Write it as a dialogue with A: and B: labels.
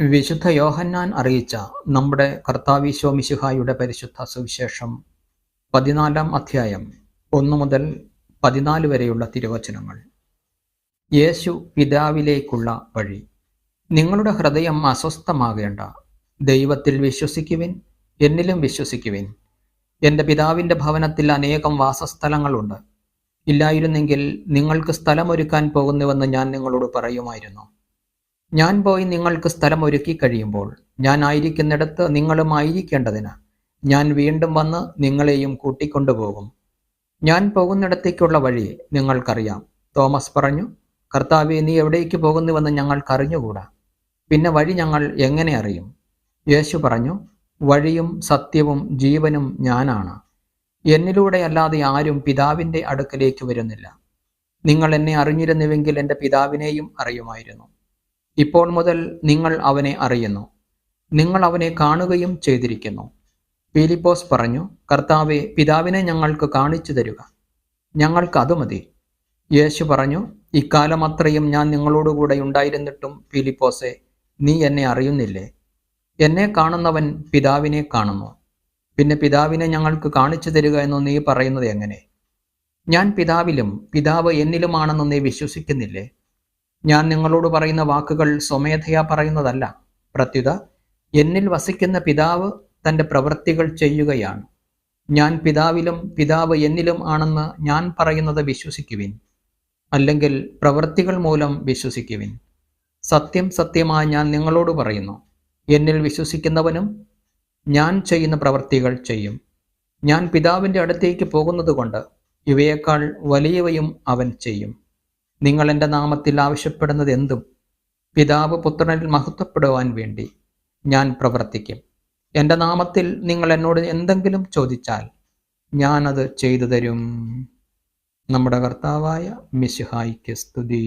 A: വിശുദ്ധ യോഹന്നാൻ അറിയിച്ച നമ്മുടെ കർത്താവീശോ മിശിഹായുടെ പരിശുദ്ധ സുവിശേഷം പതിനാലാം അധ്യായം ഒന്നു മുതൽ പതിനാല് വരെയുള്ള തിരുവചനങ്ങൾ. യേശു പിതാവിലേക്കുള്ള വഴി. നിങ്ങളുടെ ഹൃദയം അസ്വസ്ഥമാകേണ്ട. ദൈവത്തിൽ വിശ്വസിക്കുവിൻ എന്നിലും വിശ്വസിക്കുവിൻ. എന്റെ പിതാവിന്റെ ഭവനത്തിൽ അനേകം വാസസ്ഥലങ്ങളുണ്ട്. ഇല്ലായിരുന്നെങ്കിൽ നിങ്ങൾക്ക് സ്ഥലമൊരുക്കാൻ പോകുന്നുവെന്ന് ഞാൻ നിങ്ങളോട് പറയുമായിരുന്നു. ഞാൻ പോയി നിങ്ങൾക്ക് സ്ഥലം ഒരുക്കി കഴിയുമ്പോൾ ഞാൻ ആയിരിക്കുന്നിടത്ത് നിങ്ങളും ആയിരിക്കേണ്ടതിന് ഞാൻ വീണ്ടും വന്ന് നിങ്ങളെയും കൂട്ടിക്കൊണ്ടുപോകും. ഞാൻ പോകുന്നിടത്തേക്കുള്ള വഴി നിങ്ങൾക്കറിയാം. തോമസ് പറഞ്ഞു കർത്താവെ നീ എവിടേക്ക് പോകുന്നുവെന്ന് ഞങ്ങൾക്കറിഞ്ഞുകൂടാ പിന്നെ വഴി ഞങ്ങൾ എങ്ങനെ അറിയും? യേശു പറഞ്ഞു വഴിയും സത്യവും ജീവനും ഞാനാണ്. എന്നിലൂടെ അല്ലാതെ ആരും പിതാവിന്റെ അടുക്കലേക്ക് വരുന്നില്ല. നിങ്ങൾ എന്നെ അറിഞ്ഞിരുന്നുവെങ്കിൽ എന്റെ പിതാവിനെയും അറിയുമായിരുന്നു. ഇപ്പോൾ മുതൽ നിങ്ങൾ അവനെ അറിയുന്നു. നിങ്ങൾ അവനെ കാണുകയും ചെയ്തിരിക്കുന്നു. ഫിലിപ്പോസ് പറഞ്ഞു കർത്താവെ പിതാവിനെ ഞങ്ങൾക്ക് കാണിച്ചു തരിക. ഞങ്ങൾക്ക് അത് മതി. യേശു പറഞ്ഞു ഇക്കാലം അത്രയും ഞാൻ നിങ്ങളോടുകൂടെ ഉണ്ടായിരുന്നിട്ടും ഫിലിപ്പോസെ നീ എന്നെ അറിയുന്നില്ലേ? എന്നെ കാണുന്നവൻ പിതാവിനെ കാണുന്നു. പിന്നെ പിതാവിനെ ഞങ്ങൾക്ക് കാണിച്ചു തരിക എന്ന് നീ പറയുന്നത് എങ്ങനെ? ഞാൻ പിതാവിലും പിതാവ് എന്നിലുമാണെന്ന് നീ വിശ്വസിക്കുന്നില്ലേ? ഞാൻ നിങ്ങളോട് പറയുന്ന വാക്കുകൾ സ്വമേധയാ പറയുന്നതല്ല. പ്രത്യുത എന്നിൽ വസിക്കുന്ന പിതാവ് തന്റെ പ്രവൃത്തികൾ ചെയ്യുകയാണ്. ഞാൻ പിതാവിലും പിതാവ് എന്നിലും ആണെന്ന് ഞാൻ പറയുന്നത് വിശ്വസിക്കുവിൻ. അല്ലെങ്കിൽ പ്രവൃത്തികൾ മൂലം വിശ്വസിക്കുവിൻ. സത്യം സത്യമായി ഞാൻ നിങ്ങളോട് പറയുന്നു. എന്നിൽ വിശ്വസിക്കുന്നവനും ഞാൻ ചെയ്യുന്ന പ്രവൃത്തികൾ ചെയ്യും. ഞാൻ പിതാവിന്റെ അടുത്തേക്ക് പോകുന്നത് കൊണ്ട് ഇവയേക്കാൾ വലിയവയും അവൻ ചെയ്യും. നിങ്ങൾ എന്റെ നാമത്തിൽ ആവശ്യപ്പെടുന്നത് എന്തും പിതാവ് പുത്രനിൽ മഹത്വപ്പെടുവാൻ വേണ്ടി ഞാൻ പ്രവർത്തിക്കും. എന്റെ നാമത്തിൽ നിങ്ങൾ എന്നോട് എന്തെങ്കിലും ചോദിച്ചാൽ ഞാനത് ചെയ്തു തരും. നമ്മുടെ കർത്താവായ മിശിഹായിക്ക് സ്തുതി.